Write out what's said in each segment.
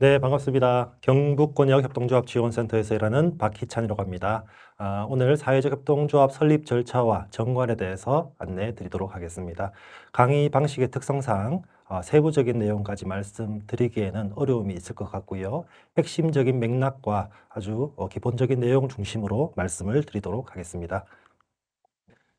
네, 반갑습니다. 경북권역 협동조합 지원센터에서 일하는 박희찬이라고 합니다. 아, 오늘 사회적 협동조합 설립 절차와 정관에 대해서 안내해 드리도록 하겠습니다. 강의 방식의 특성상 아, 세부적인 내용까지 말씀드리기에는 어려움이 있을 것 같고요. 핵심적인 맥락과 아주 어, 기본적인 내용 중심으로 말씀을 드리도록 하겠습니다.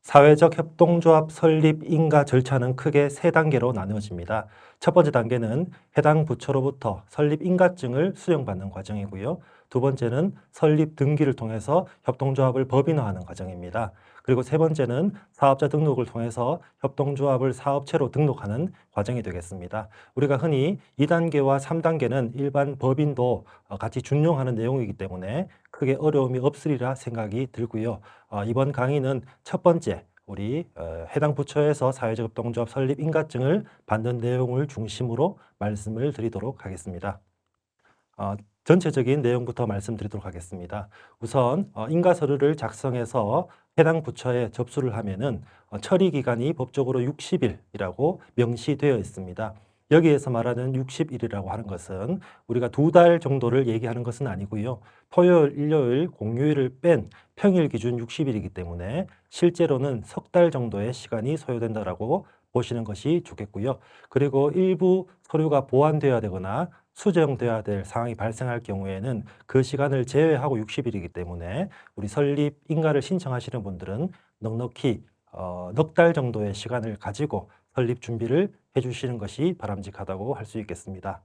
사회적 협동조합 설립 인가 절차는 크게 세 단계로 나누어집니다. 첫 번째 단계는 해당 부처로부터 설립 인가증을 수령받는 과정이고요. 두 번째는 설립 등기를 통해서 협동조합을 법인화하는 과정입니다. 그리고 세 번째는 사업자 등록을 통해서 협동조합을 사업체로 등록하는 과정이 되겠습니다. 우리가 흔히 2단계와 3단계는 일반 법인도 어, 같이 준용하는 내용이기 때문에 크게 어려움이 없으리라 생각이 들고요. 어, 이번 강의는 첫 번째 우리 어, 해당 부처에서 사회적 협동조합 설립 인가증을 받는 내용을 중심으로 말씀을 드리도록 하겠습니다. 어, 전체적인 내용부터 말씀드리도록 하겠습니다. 우선 어, 인가 서류를 작성해서 해당 부처에 접수를 하면은 어, 처리 기간이 법적으로 60일이라고 명시되어 있습니다. 여기에서 말하는 60일이라고 하는 것은 우리가 두 달 정도를 얘기하는 것은 아니고요. 토요일, 일요일, 공휴일을 뺀 평일 기준 60일이기 때문에 실제로는 석 달 정도의 시간이 소요된다라고 보시는 것이 좋겠고요. 그리고 일부 서류가 보완되어야 되거나 수정되어야 될 상황이 발생할 경우에는 그 시간을 제외하고 60일이기 때문에 우리 설립 인가를 신청하시는 분들은 넉넉히 어, 넉 달 정도의 시간을 가지고 설립 준비를 해주시는 것이 바람직하다고 할 수 있겠습니다.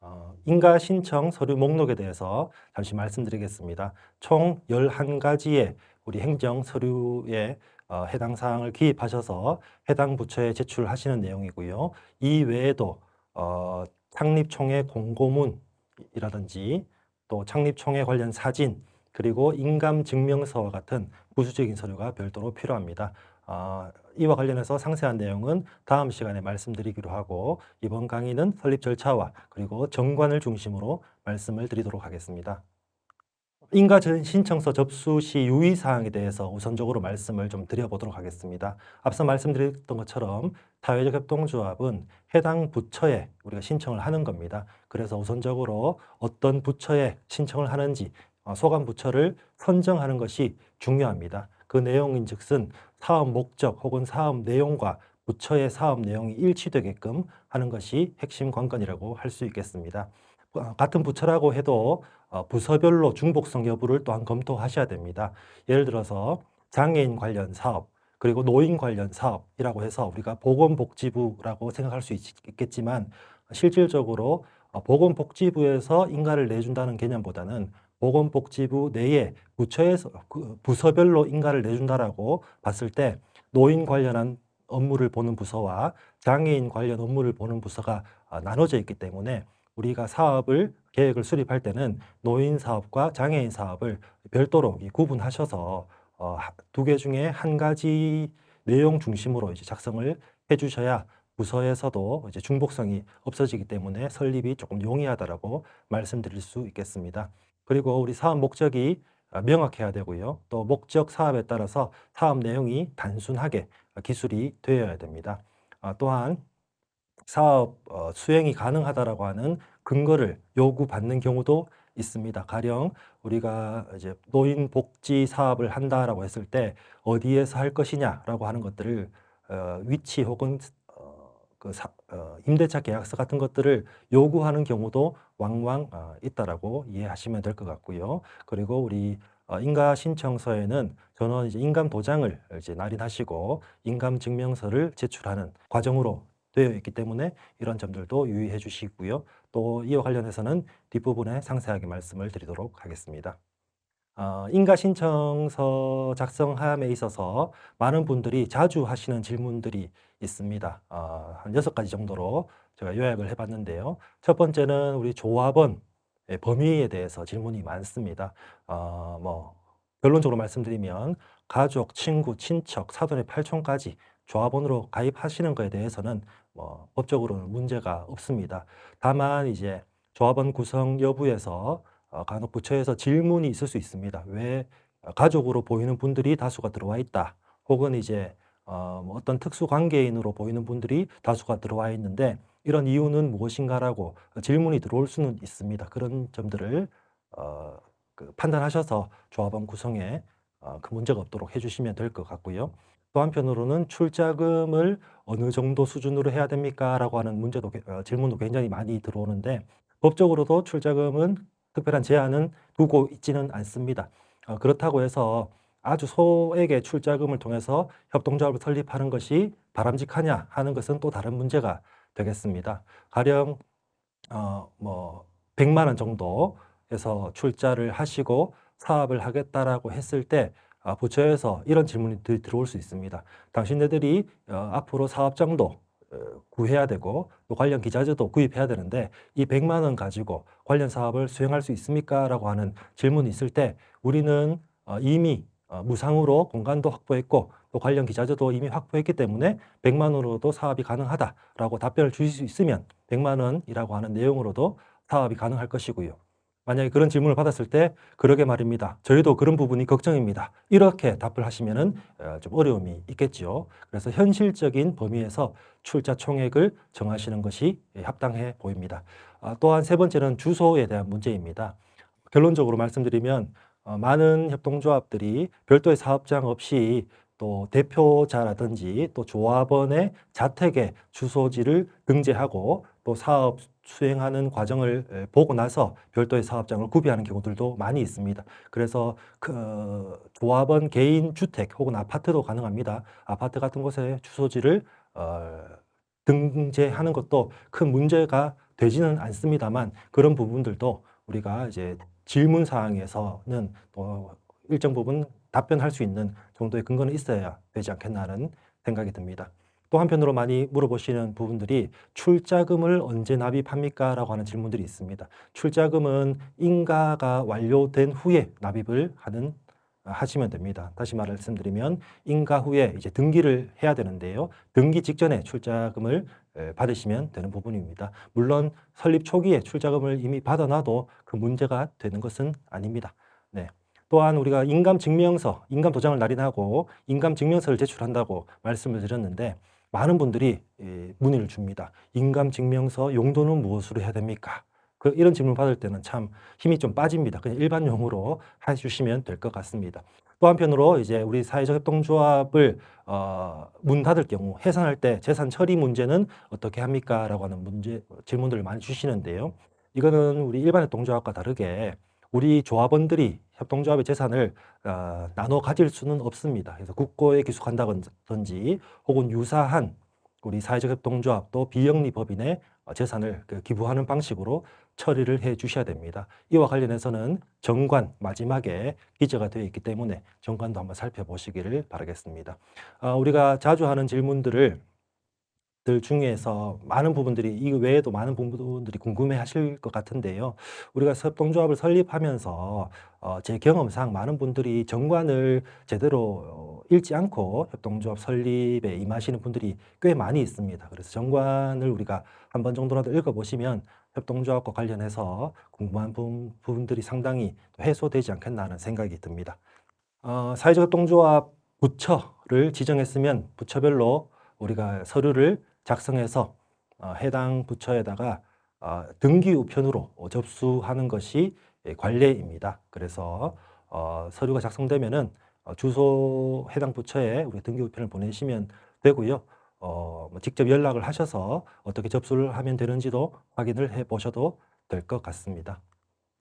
어, 인가 신청 서류 목록에 대해서 잠시 말씀드리겠습니다. 총 11가지의 우리 행정 서류에 어, 해당 사항을 기입하셔서 해당 부처에 제출하시는 내용이고요. 이 외에도 어, 창립총회 공고문이라든지 또 창립총회 관련 사진 그리고 인감 증명서와 같은 부수적인 서류가 별도로 필요합니다. 어, 이와 관련해서 상세한 내용은 다음 시간에 말씀드리기로 하고 이번 강의는 설립 절차와 그리고 정관을 중심으로 말씀을 드리도록 하겠습니다. 인가 전- 신청서 접수 시 유의 사항에 대해서 우선적으로 말씀을 좀 드려보도록 하겠습니다. 앞서 말씀드렸던 것처럼 사회적 협동조합은 해당 부처에 우리가 신청을 하는 겁니다. 그래서 우선적으로 어떤 부처에 신청을 하는지 어, 소관 부처를 선정하는 것이 중요합니다. 그 내용인 즉슨 사업 목적 혹은 사업 내용과 부처의 사업 내용이 일치되게끔 하는 것이 핵심 관건이라고 할 수 있겠습니다. 어, 같은 부처라고 해도 어, 부서별로 중복성 여부를 또한 검토하셔야 됩니다. 예를 들어서 장애인 관련 사업, 그리고 노인 관련 사업이라고 해서 우리가 보건복지부라고 생각할 수 있- 있겠지만 실질적으로 어, 보건복지부에서 인가를 내준다는 개념보다는 보건복지부 내에 부처에서 그 부서별로 인가를 내준다라고 봤을 때 노인 관련한 업무를 보는 부서와 장애인 관련 업무를 보는 부서가 아, 나눠져 있기 때문에 우리가 사업을 계획을 수립할 때는 노인 사업과 장애인 사업을 별도로 이 구분하셔서 어, 두 개 중에 한 가지 내용 중심으로 이제 작성을 해주셔야 부서에서도 이제 중복성이 없어지기 때문에 설립이 조금 용이하다라고 말씀드릴 수 있겠습니다. 그리고 우리 사업 목적이 아, 명확해야 되고요. 또 목적 사업에 따라서 사업 내용이 단순하게 기술이 되어야 됩니다. 아, 또한 사업 어, 수행이 가능하다라고 하는 근거를 요구받는 경우도 있습니다. 가령 우리가 이제 노인 복지 사업을 한다라고 했을 때 어디에서 할 것이냐라고 하는 것들을 어, 위치 혹은 어, 그 사, 어, 임대차 계약서 같은 것들을 요구하는 경우도 왕왕 어, 있다라고 이해하시면 될 것 같고요. 그리고 우리 어, 인가 신청서에는 전원 이제 인감 도장을 이제 날인하시고 인감 증명서를 제출하는 과정으로 되어 있기 때문에 이런 점들도 유의해 주시고요. 또 이와 관련해서는 뒷부분에 상세하게 말씀을 드리도록 하겠습니다. 어, 인가 신청서 작성함에 있어서 많은 분들이 자주 하시는 질문들이 있습니다. 어, 한 여섯 가지 정도로 제가 요약을 해봤는데요. 첫 번째는 우리 조합원 의 범위에 대해서 질문이 많습니다. 어, 뭐 결론적으로 말씀드리면 가족, 친구, 친척, 사돈의 팔촌까지 조합원으로 가입하시는 것에 대해서는 뭐 법적으로는 문제가 없습니다. 다만 이제 조합원 구성 여부에서 어, 간혹 부처에서 질문이 있을 수 있습니다. 왜 어, 가족으로 보이는 분들이 다수가 들어와 있다. 혹은 이제 어, 뭐 어떤 특수 관계인으로 보이는 분들이 다수가 들어와 있는데 이런 이유는 무엇인가라고 질문이 들어올 수는 있습니다. 그런 점들을 어, 그 판단하셔서 조합원 구성에 어, 그 문제가 없도록 해주시면 될 것 같고요. 또 한편으로는 출자금을 어느 정도 수준으로 해야 됩니까?라고 하는 문제도 게- 어, 질문도 굉장히 많이 들어오는데 법적으로도 출자금은 특별한 제한은 두고 있지는 않습니다. 어, 그렇다고 해서 아주 소액의 출자금을 통해서 협동조합을 설립하는 것이 바람직하냐 하는 것은 또 다른 문제가 되겠습니다. 가령 어, 뭐 100만 원 정도에서 출자를 하시고 사업을 하겠다라고 했을 때 아, 부처에서 이런 질문이 들- 들어올 수 있습니다. 당신네들이 어, 앞으로 사업장도 어, 구해야 되고 또 관련 기자재도 구입해야 되는데 이 100만 원 가지고 관련 사업을 수행할 수 있습니까? 라고 하는 질문이 있을 때 우리는 어, 이미 어, 무상으로 공간도 확보했고 또 관련 기자재도 이미 확보했기 때문에 100만 원으로도 사업이 가능하다라고 답변을 주실 수 있으면 100만 원이라고 하는 내용으로도 사업이 가능할 것이고요. 만약에 그런 질문을 받았을 때 그러게 말입니다. 저희도 그런 부분이 걱정입니다. 이렇게 답을 하시면은 어, 좀 어려움이 있겠지요. 그래서 현실적인 범위에서 출자 총액을 정하시는 것이 예, 합당해 보입니다. 아, 또한 세 번째는 주소에 대한 문제입니다. 결론적으로 말씀드리면 어, 많은 협동조합들이 별도의 사업장 없이 또 대표자라든지 또 조합원의 자택에 주소지를 등재하고 또 사업 수행하는 과정을 에, 보고 나서 별도의 사업장을 구비하는 경우들도 많이 있습니다. 그래서 그 어, 조합원 개인 주택 혹은 아파트도 가능합니다. 아파트 같은 곳에 주소지를 어, 등재하는 것도 큰 문제가 되지는 않습니다만 그런 부분들도 우리가 이제 질문 사항에서는 또 일정 부분 답변할 수 있는 정도의 근거는 있어야 되지 않겠나 하는 생각이 듭니다. 또 한편으로 많이 물어보시는 부분들이 출자금을 언제 납입합니까? 라고 하는 질문들이 있습니다. 출자금은 인가가 완료된 후에 납입을 하는 아, 하시면 됩니다. 다시 말씀드리면 인가 후에 이제 등기를 해야 되는데요. 등기 직전에 출자금을 에, 받으시면 되는 부분입니다. 물론 설립 초기에 출자금을 이미 받아놔도 그 문제가 되는 것은 아닙니다. 네. 또한 우리가 인감 증명서, 인감 도장을 날인하고 인감 증명서를 제출한다고 말씀을 드렸는데 많은 분들이 이 문의를 줍니다. 인감 증명서 용도는 무엇으로 해야 됩니까? 그 이런 질문 받을 때는 참 힘이 좀 빠집니다. 그냥 일반 용어로 해주시면 될 것 같습니다. 또 한편으로 이제 우리 사회적 협동조합을 어, 문 닫을 경우 해산할 때 재산 처리 문제는 어떻게 합니까?라고 하는 문제 질문들을 많이 주시는데요. 이거는 우리 일반 협동조합과 다르게 우리 조합원들이 협동조합의 재산을 어, 나눠 가질 수는 없습니다. 그래서 국고에 기속한다든지 혹은 유사한 우리 사회적 협동조합 또 비영리 법인의 어, 재산을 그 기부하는 방식으로 처리를 해 주셔야 됩니다. 이와 관련해서는 정관 마지막에 기재가 되어 있기 때문에 정관도 한번 살펴보시기를 바라겠습니다. 아, 우리가 자주 하는 질문들을 들 중에서 많은 부분들이 이 외에도 많은 부분들이 궁금해 하실 것 같은데요. 우리가 협동조합을 설립하면서 어, 제 경험상 많은 분들이 정관을 제대로 어, 읽지 않고 협동조합 설립에 임하시는 분들이 꽤 많이 있습니다. 그래서 정관을 우리가 한 번 정도라도 읽어보시면 협동조합과 관련해서 궁금한 부- 부분들이 상당히 또 해소되지 않겠나 하는 생각이 듭니다. 어, 사회적 협동조합 부처를 지정했으면 부처별로 우리가 서류를 작성해서 어, 해당 부처에다가 어, 등기 우편으로 접수하는 것이 예, 관례입니다. 그래서 어, 서류가 작성되면은 어, 주소 해당 부처에 우리 등기 우편을 보내시면 되고요. 어, 뭐 직접 연락을 하셔서 어떻게 접수를 하면 되는지도 확인을 해 보셔도 될 것 같습니다.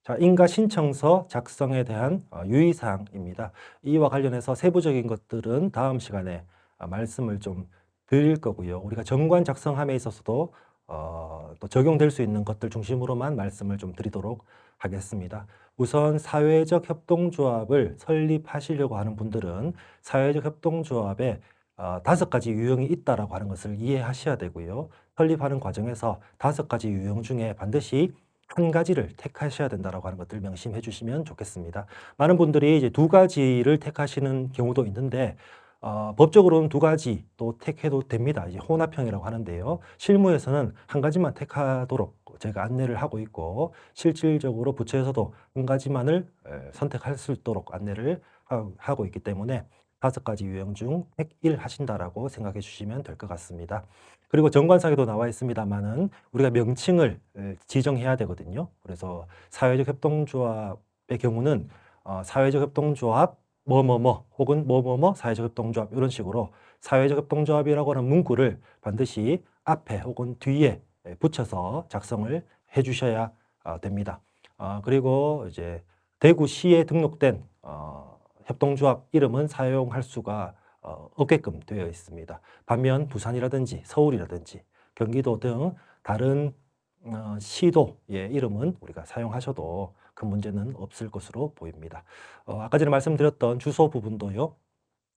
자, 인가 신청서 작성에 대한 어, 유의사항입니다. 이와 관련해서 세부적인 것들은 다음 시간에 아, 말씀을 좀 드릴 거고요. 우리가 정관 작성함에 있어서도 어, 또 적용될 수 있는 것들 중심으로만 말씀을 좀 드리도록 하겠습니다. 우선 사회적 협동조합을 설립하시려고 하는 분들은 사회적 협동조합에 어, 다섯 가지 유형이 있다라고 하는 것을 이해하셔야 되고요. 설립하는 과정에서 다섯 가지 유형 중에 반드시 한 가지를 택하셔야 된다라고 하는 것들 명심해 주시면 좋겠습니다. 많은 분들이 이제 두 가지를 택하시는 경우도 있는데 어, 법적으로는 두 가지 또 택해도 됩니다. 이제 혼합형이라고 하는데요. 실무에서는 한 가지만 택하도록 제가 안내를 하고 있고 실질적으로 부처에서도 한 가지만을 에, 선택할 수 있도록 안내를 하- 하고 있기 때문에 다섯 가지 유형 중101 하신다라고 생각해 주시면 될 것 같습니다. 그리고 정관상에도 나와 있습니다만은 우리가 명칭을 에, 지정해야 되거든요. 그래서 사회적 협동조합의 경우는 어, 사회적 협동조합 뭐뭐뭐 혹은 뭐뭐뭐 사회적 협동조합 이런 식으로 사회적 협동조합이라고 하는 문구를 반드시 앞에 혹은 뒤에 에, 붙여서 작성을 해 주셔야 어, 됩니다. 어, 그리고 이제 대구시에 등록된 어, 협동조합 이름은 사용할 수가 어, 없게끔 되어 있습니다. 반면 부산이라든지 서울이라든지 경기도 등 다른 어, 시도의 이름은 우리가 사용하셔도 큰 문제는 없을 것으로 보입니다. 어, 아까 전에 말씀드렸던 주소 부분도요.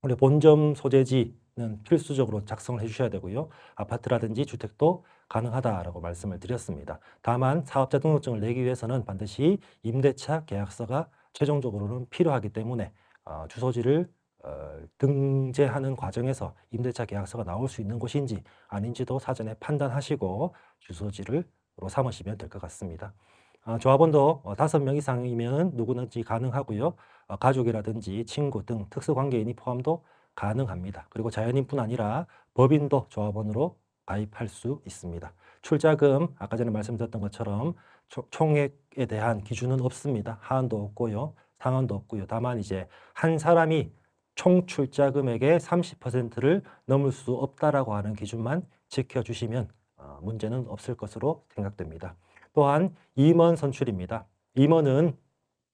우리 본점 소재지는 필수적으로 작성을 해주셔야 되고요. 아파트라든지 주택도 가능하다라고 말씀을 드렸습니다. 다만 사업자 등록증을 내기 위해서는 반드시 임대차 계약서가 최종적으로는 필요하기 때문에 어, 주소지를 어, 등재하는 과정에서 임대차 계약서가 나올 수 있는 곳인지 아닌지도 사전에 판단하시고 주소지를 로 삼으시면 될 것 같습니다. 아, 조합원도 어, 다섯 명 이상이면 누구든지 가능하고요. 어, 가족이라든지 친구 등 특수관계인이 포함도 가능합니다. 그리고 자연인뿐 아니라 법인도 조합원으로 가입할 수 있습니다. 출자금 아까 전에 말씀드렸던 것처럼 초- 총액에 대한 기준은 없습니다. 하한도 없고요. 상한도 없고요. 다만 이제 한 사람이 총 출자 금액의 30%를 넘을 수 없다라고 하는 기준만 지켜주시면 어, 문제는 없을 것으로 생각됩니다. 또한 임원 선출입니다. 임원은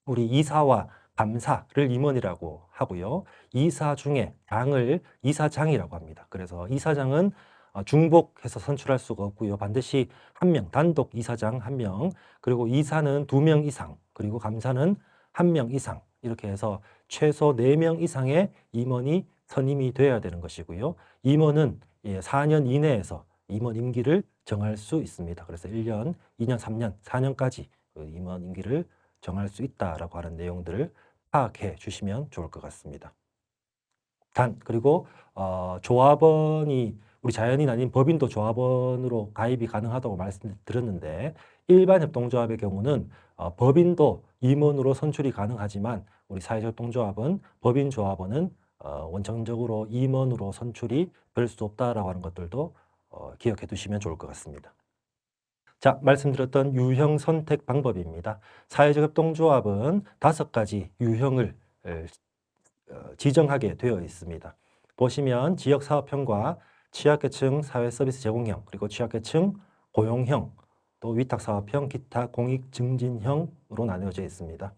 우리 이사와 감사를 임원이라고 하고요. 이사 중에 장을 이사장이라고 합니다. 그래서 이사장은 어, 중복해서 선출할 수가 없고요. 반드시 한 명, 단독 이사장 한 명, 그리고 이사는 두 명 이상, 그리고 감사는 한 명 이상 이렇게 해서 최소 네 명 이상의 임원이 선임이 되어야 되는 것이고요. 임원은 예, 4년 이내에서 임원 임기를 정할 수 있습니다. 그래서 1년, 2년, 3년, 4년까지 그 임원 임기를 정할 수 있다라고 하는 내용들을 파악해 주시면 좋을 것 같습니다. 단 그리고 어, 조합원이 우리 자연인 아닌 법인도 조합원으로 가입이 가능하다고 말씀드렸는데 일반 협동조합의 경우는 어, 법인도 임원으로 선출이 가능하지만 우리 사회적 협동조합은 법인 조합원은 어, 원천적으로 임원으로 선출이 될 수 없다라고 하는 것들도 어, 기억해 두시면 좋을 것 같습니다. 자, 말씀드렸던 유형 선택 방법입니다. 사회적 협동조합은 다섯 가지 유형을 에, 어, 지정하게 되어 있습니다. 보시면 지역 사업형과 취약계층 사회 서비스 제공형, 그리고 취약계층 고용형, 또 위탁 사업형, 기타 공익 증진형으로 나뉘어져 있습니다.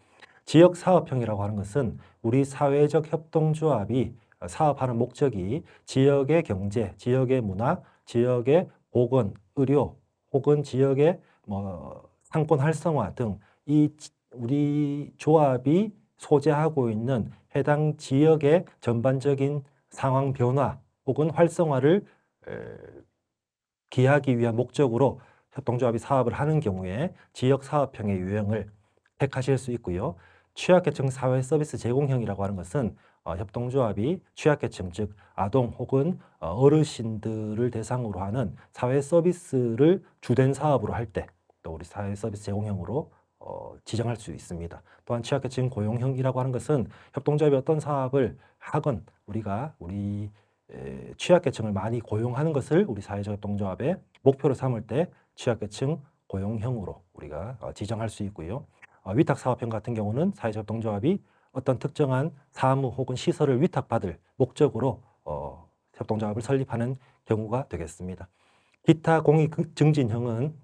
지역 사업형이라고 하는 것은 우리 사회적 협동조합이 사업하는 목적이 지역의 경제, 지역의 문화, 지역의 보건, 의료 혹은 지역의 뭐 상권 활성화 등 이 우리 조합이 소재하고 있는 해당 지역의 전반적인 상황 변화 혹은 활성화를 에, 기하기 위한 목적으로 협동조합이 사업을 하는 경우에 지역 사업형의 유형을 택하실 수 있고요. 취약계층 사회 서비스 제공형이라고 하는 것은 어, 협동조합이 취약계층 즉 아동 혹은 어, 어르신들을 대상으로 하는 사회 서비스를 주된 사업으로 할 때 또 우리 사회 서비스 제공형으로 어, 지정할 수 있습니다. 또한 취약계층 고용형이라고 하는 것은 협동조합이 어떤 사업을 하건 우리가 우리 에, 취약계층을 많이 고용하는 것을 우리 사회적 협동조합의 목표로 삼을 때 취약계층 고용형으로 우리가 어, 지정할 수 있고요. 어, 위탁 사업형 같은 경우는 사회적 협동조합이 어떤 특정한 사무 혹은 시설을 위탁받을 목적으로 어, 협동조합을 설립하는 경우가 되겠습니다. 기타 공익 증진형은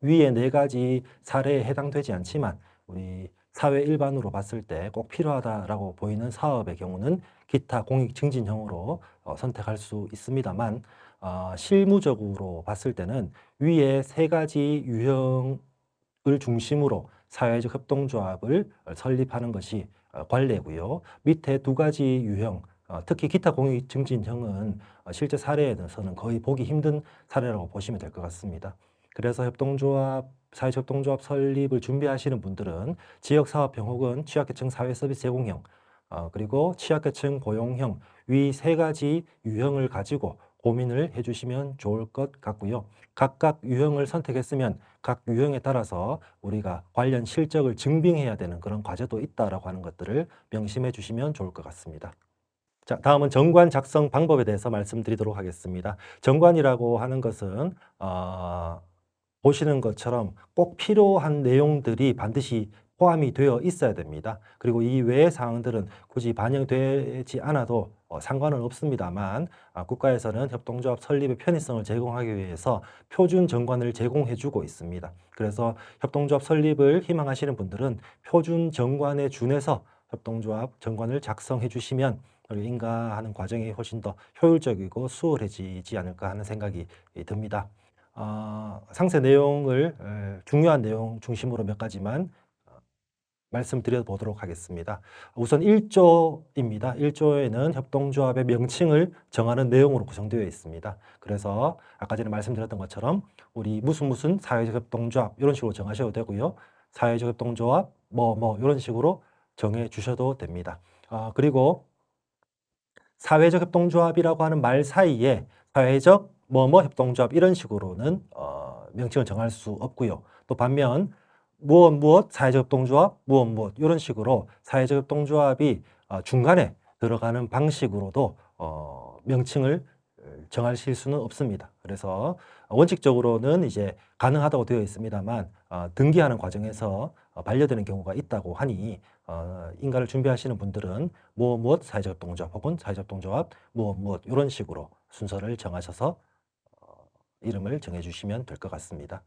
위에 네 가지 사례에 해당되지 않지만 우리 사회 일반으로 봤을 때 꼭 필요하다라고 보이는 사업의 경우는 기타 공익 증진형으로 어, 선택할 수 있습니다만 어, 실무적으로 봤을 때는 위에 세 가지 유형을 중심으로 사회적 협동조합을 설립하는 것이 어, 관례고요. 밑에 두 가지 유형, 어, 특히 기타 공익 증진형은 어, 실제 사례에서는 거의 보기 힘든 사례라고 보시면 될 것 같습니다. 그래서 협동조합, 사회적 협동조합 설립을 준비하시는 분들은 지역사업형 혹은 취약계층 사회서비스 제공형, 어, 그리고 취약계층 고용형 위 세 가지 유형을 가지고 고민을 해주시면 좋을 것 같고요. 각각 유형을 선택했으면 각 유형에 따라서 우리가 관련 실적을 증빙해야 되는 그런 과제도 있다라고 하는 것들을 명심해 주시면 좋을 것 같습니다. 자, 다음은 정관 작성 방법에 대해서 말씀드리도록 하겠습니다. 정관이라고 하는 것은 어, 보시는 것처럼 꼭 필요한 내용들이 반드시 포함이 되어 있어야 됩니다. 그리고 이 외의 사항들은 굳이 반영되지 않아도 어, 상관은 없습니다만 아, 국가에서는 협동조합 설립의 편의성을 제공하기 위해서 표준 정관을 제공해주고 있습니다. 그래서 협동조합 설립을 희망하시는 분들은 표준 정관에 준해서 협동조합 정관을 작성해 주시면 인가하는 과정이 훨씬 더 효율적이고 수월해지지 않을까 하는 생각이 듭니다. 어, 상세 내용을 에, 중요한 내용 중심으로 몇 가지만 어, 말씀드려 보도록 하겠습니다. 우선 1조입니다. 1조에는 협동조합의 명칭을 정하는 내용으로 구성되어 있습니다. 그래서 아까 전에 말씀드렸던 것처럼 우리 무슨 무슨 사회적 협동조합 이런 식으로 정하셔도 되고요. 사회적 협동조합 뭐뭐 이런 식으로 정해 주셔도 됩니다. 아, 그리고 사회적 협동조합이라고 하는 말 사이에 사회적 뭐뭐 협동조합 이런 식으로는 어, 명칭을 정할 수 없고요. 또 반면 무엇 무엇? 사회적 협동조합? 무엇 무엇? 이런 식으로 사회적 협동조합이 어, 중간에 들어가는 방식으로도 어, 명칭을 정하실 수는 없습니다. 그래서 원칙적으로는 이제 가능하다고 되어 있습니다만 어, 등기하는 과정에서 어, 반려되는 경우가 있다고 하니 어, 인가를 준비하시는 분들은 무엇 무엇? 사회적 협동조합 혹은 사회적 협동조합? 무엇 무엇? 이런 식으로 순서를 정하셔서 어, 이름을 정해 주시면 될 것 같습니다.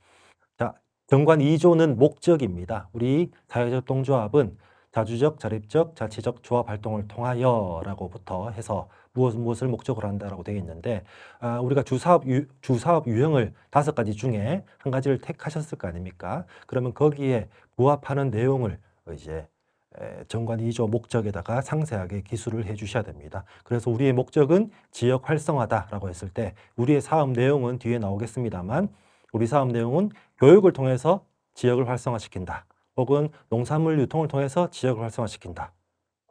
자, 정관 2조는 목적입니다. 우리 사회적 협동조합은 자주적, 자립적, 자치적 조합 활동을 통하여라고부터 해서 무엇 무엇을 목적으로 한다라고 되어 있는데 아, 우리가 주사업 유, 주사업 유형을 다섯 가지 중에 한 가지를 택하셨을 거 아닙니까? 그러면 거기에 부합하는 내용을 이제 에, 정관 2조 목적에다가 상세하게 기술을 해 주셔야 됩니다. 그래서 우리의 목적은 지역 활성화다라고 했을 때 우리의 사업 내용은 뒤에 나오겠습니다만 우리 사업 내용은 교육을 통해서 지역을 활성화시킨다. 혹은 농산물 유통을 통해서 지역을 활성화시킨다.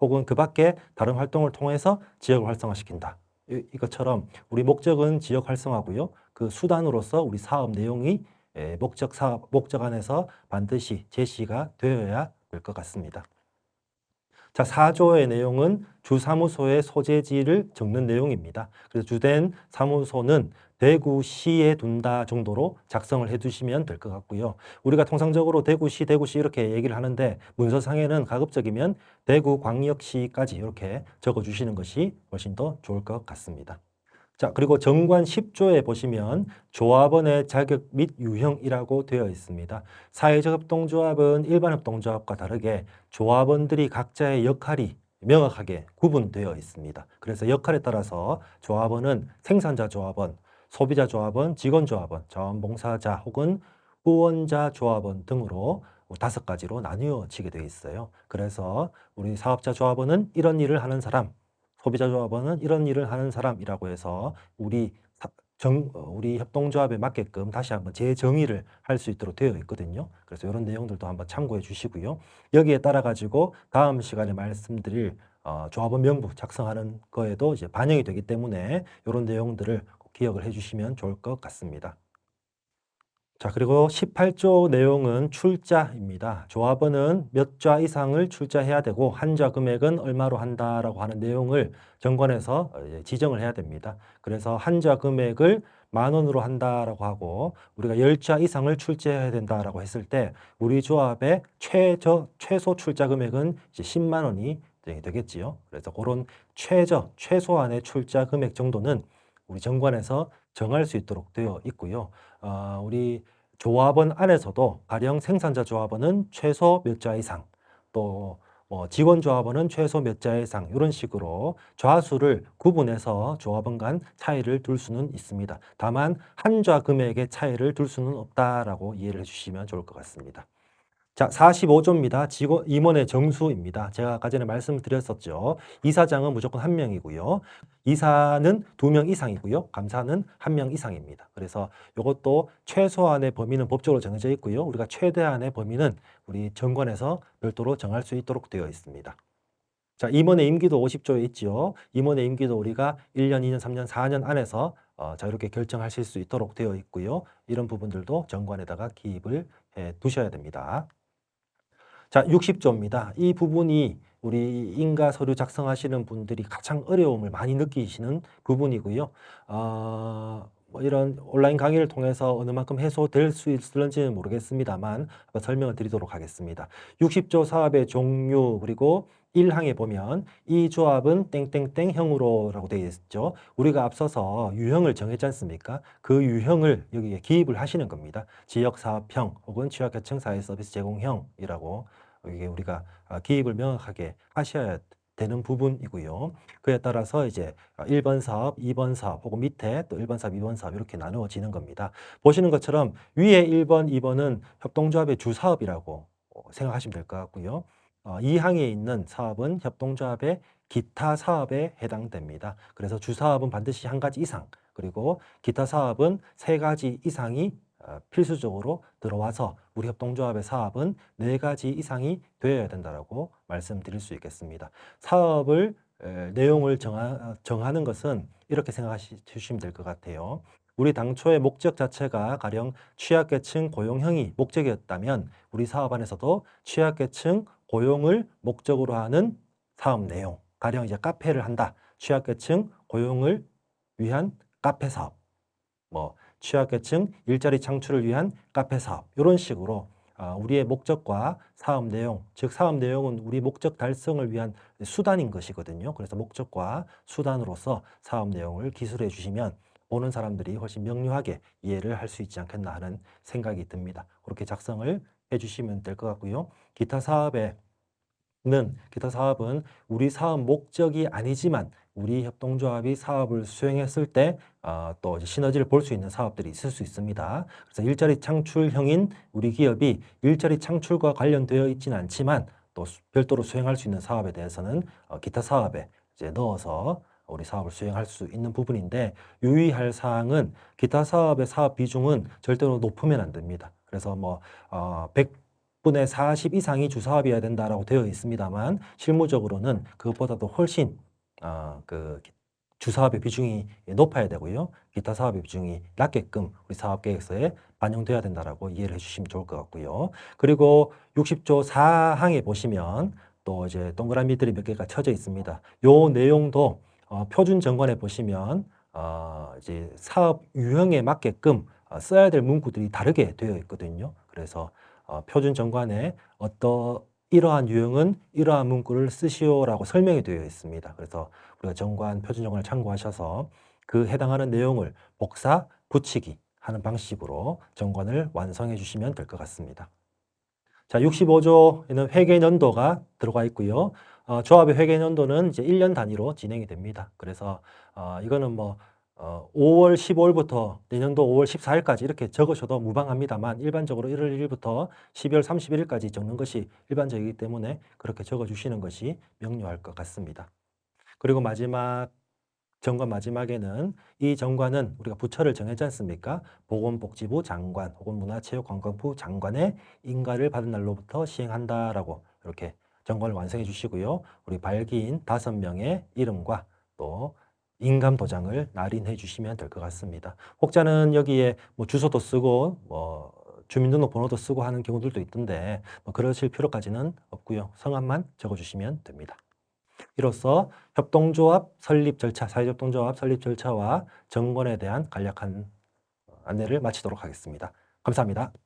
혹은 그 밖에 다른 활동을 통해서 지역을 활성화시킨다. 이, 이것처럼 우리 목적은 지역 활성화고요. 그 수단으로서 우리 사업 내용이 에, 목적 사업 목적 안에서 반드시 제시가 되어야 될 것 같습니다. 자, 4조의 내용은 주사무소의 소재지를 적는 내용입니다. 그래서 주된 사무소는 대구시에 둔다 정도로 작성을 해두시면 될 것 같고요. 우리가 통상적으로 대구시, 대구시 이렇게 얘기를 하는데 문서상에는 가급적이면 대구광역시까지 이렇게 적어주시는 것이 훨씬 더 좋을 것 같습니다. 자, 그리고 정관 10조에 보시면 조합원의 자격 및 유형이라고 되어 있습니다. 사회적 협동조합은 일반 협동조합과 다르게 조합원들이 각자의 역할이 명확하게 구분되어 있습니다. 그래서 역할에 따라서 조합원은 생산자 조합원, 소비자 조합원, 직원 조합원, 자원봉사자 혹은 후원자 조합원 등으로 다섯 가지로 나뉘어지게 되어 있어요. 그래서 우리 사업자 조합원은 이런 일을 하는 사람, 소비자 조합원은 이런 일을 하는 사람이라고 해서 우리 사- 정, 어, 우리 협동조합에 맞게끔 다시 한번 재정의를 할 수 있도록 되어 있거든요. 그래서 이런 내용들도 한번 참고해 주시고요. 여기에 따라 가지고 다음 시간에 말씀드릴 어, 조합원 명부 작성하는 거에도 이제 반영이 되기 때문에 이런 내용들을 꼭 기억을 해 주시면 좋을 것 같습니다. 자, 그리고 18조 내용은 출자입니다. 조합원은 몇좌 이상을 출자해야 되고 한좌 금액은 얼마로 한다라고 하는 내용을 정관에서 어, 지정을 해야 됩니다. 그래서 한좌 금액을 만 원으로 한다라고 하고 우리가 열좌 이상을 출자해야 된다라고 했을 때 우리 조합의 최저 최소 출자 금액은 이제 10만 원이 되- 되겠지요. 그래서 그런 최저 최소한의 출자 금액 정도는 우리 정관에서 정할 수 있도록 되어 있고요. 어, 우리 조합원 안에서도 가령 생산자 조합원은 최소 몇 자 이상, 또 뭐 직원 조합원은 최소 몇 자 이상 이런 식으로 좌수를 구분해서 조합원 간 차이를 둘 수는 있습니다. 다만 한좌 금액의 차이를 둘 수는 없다라고 이해를 해주시면 좋을 것 같습니다. 자, 45조입니다. 직원 임원의 정수입니다. 제가 아까 전에 말씀드렸었죠. 이사장은 무조건 한 명이고요. 이사는 두 명 이상이고요. 감사는 한 명 이상입니다. 그래서 이것도 최소한의 범위는 법적으로 정해져 있고요. 우리가 최대한의 범위는 우리 정관에서 별도로 정할 수 있도록 되어 있습니다. 자, 임원의 임기도 50조에 있지요. 임원의 임기도 우리가 1년, 2년, 3년, 4년 안에서 어, 자유롭게 결정하실 수 있도록 되어 있고요. 이런 부분들도 정관에다가 기입을 해 두셔야 됩니다. 자, 60조입니다. 이 부분이 우리 인가 서류 작성하시는 분들이 가장 어려움을 많이 느끼시는 부분이고요. 어, 뭐 이런 온라인 강의를 통해서 어느 만큼 해소될 수 있을지는 모르겠습니다만 설명을 드리도록 하겠습니다. 60조 사업의 종류 그리고 1항에 보면 이 조합은 땡땡땡 형으로라고 되어 있죠. 우리가 앞서서 유형을 정했지 않습니까? 그 유형을 여기에 기입을 하시는 겁니다. 지역 사업형 혹은 취약계층 사회 서비스 제공형이라고 이게 우리가 아, 기입을 명확하게 하셔야 되는 부분이고요. 그에 따라서 이제 1번 사업, 2번 사업 혹은 밑에 또 1번 사업, 2번 사업 이렇게 나누어지는 겁니다. 보시는 것처럼 위에 1번, 2번은 협동조합의 주사업이라고 어, 생각하시면 될 것 같고요. 어, 이 항에 있는 사업은 협동조합의 기타 사업에 해당됩니다. 그래서 주사업은 반드시 한 가지 이상, 그리고 기타 사업은 세 가지 이상이 어, 필수적으로 들어와서 우리 협동조합의 사업은 네 가지 이상이 되어야 된다라고 말씀드릴 수 있겠습니다. 사업을 에, 내용을 정하, 정하는 것은 이렇게 생각하시면 될 것 같아요. 우리 당초의 목적 자체가 가령 취약계층 고용형이 목적이었다면 우리 사업 안에서도 취약계층 고용을 목적으로 하는 사업 내용, 가령 이제 카페를 한다. 취약계층 고용을 위한 카페 사업, 뭐 취약계층 일자리 창출을 위한 카페 사업 이런 식으로 아, 우리의 목적과 사업 내용, 즉 사업 내용은 우리 목적 달성을 위한 수단인 것이거든요. 그래서 목적과 수단으로서 사업 내용을 기술해 주시면 보는 사람들이 훨씬 명료하게 이해를 할 수 있지 않겠나 하는 생각이 듭니다. 그렇게 작성을 해 주시면 될 것 같고요. 기타 사업에 는 기타 사업은 우리 사업 목적이 아니지만 우리 협동조합이 사업을 수행했을 때 어, 시너지를 볼 수 있는 사업들이 있을 수 있습니다. 그래서 일자리 창출형인 우리 기업이 일자리 창출과 관련되어 있지는 않지만 또 수- 별도로 수행할 수 있는 사업에 대해서는 어, 기타 사업에 이제 넣어서 우리 사업을 수행할 수 있는 부분인데 유의할 사항은 기타 사업의 사업 비중은 절대로 높으면 안 됩니다. 그래서 뭐 어, 100 분의 40 이상이 주사업이어야 된다라고 되어 있습니다만 실무적으로는 그것보다도 훨씬 어, 그 주사업의 비중이 높아야 되고요. 기타 사업의 비중이 낮게끔 우리 사업 계획서에 반영돼야 된다라고 이해를 해주시면 좋을 것 같고요. 그리고 60조 4항에 보시면 또 이제 동그라미들이 몇 개가 쳐져 있습니다. 요 내용도 어, 표준 정관에 보시면 어, 이제 사업 유형에 맞게끔 어, 써야 될 문구들이 다르게 되어 있거든요. 그래서 어, 표준 정관에 어떤 이러한 유형은 이러한 문구를 쓰시오라고 설명이 되어 있습니다. 그래서 우리가 정관, 표준 정관을 참고하셔서 그 해당하는 내용을 복사, 붙이기 하는 방식으로 정관을 완성해 주시면 될 것 같습니다. 자, 65조에는 회계 연도가 들어가 있고요. 어, 조합의 회계 연도는 이제 1년 단위로 진행이 됩니다. 그래서 어, 이거는 뭐 어, 5월 15일부터 내년도 5월 14일까지 이렇게 적으셔도 무방합니다만 일반적으로 1월 1일부터 12월 31일까지 적는 것이 일반적이기 때문에 그렇게 적어 주시는 것이 명료할 것 같습니다. 그리고 마지막 정관 마지막에는 이 정관은 우리가 부처를 정했지 않습니까? 보건복지부 장관 혹은 문화체육관광부 장관의 인가를 받은 날로부터 시행한다라고 이렇게 정관을 완성해 주시고요. 우리 발기인 다섯 명의 이름과 또 인감 도장을 날인해 주시면 될 것 같습니다. 혹자는 여기에 뭐 주소도 쓰고 뭐 주민등록번호도 쓰고 하는 경우들도 있던데 뭐 그러실 필요까지는 없고요. 성함만 적어 주시면 됩니다. 이로써 협동조합 설립 절차, 사회협동조합 설립 절차와 정권에 대한 간략한 안내를 마치도록 하겠습니다. 감사합니다.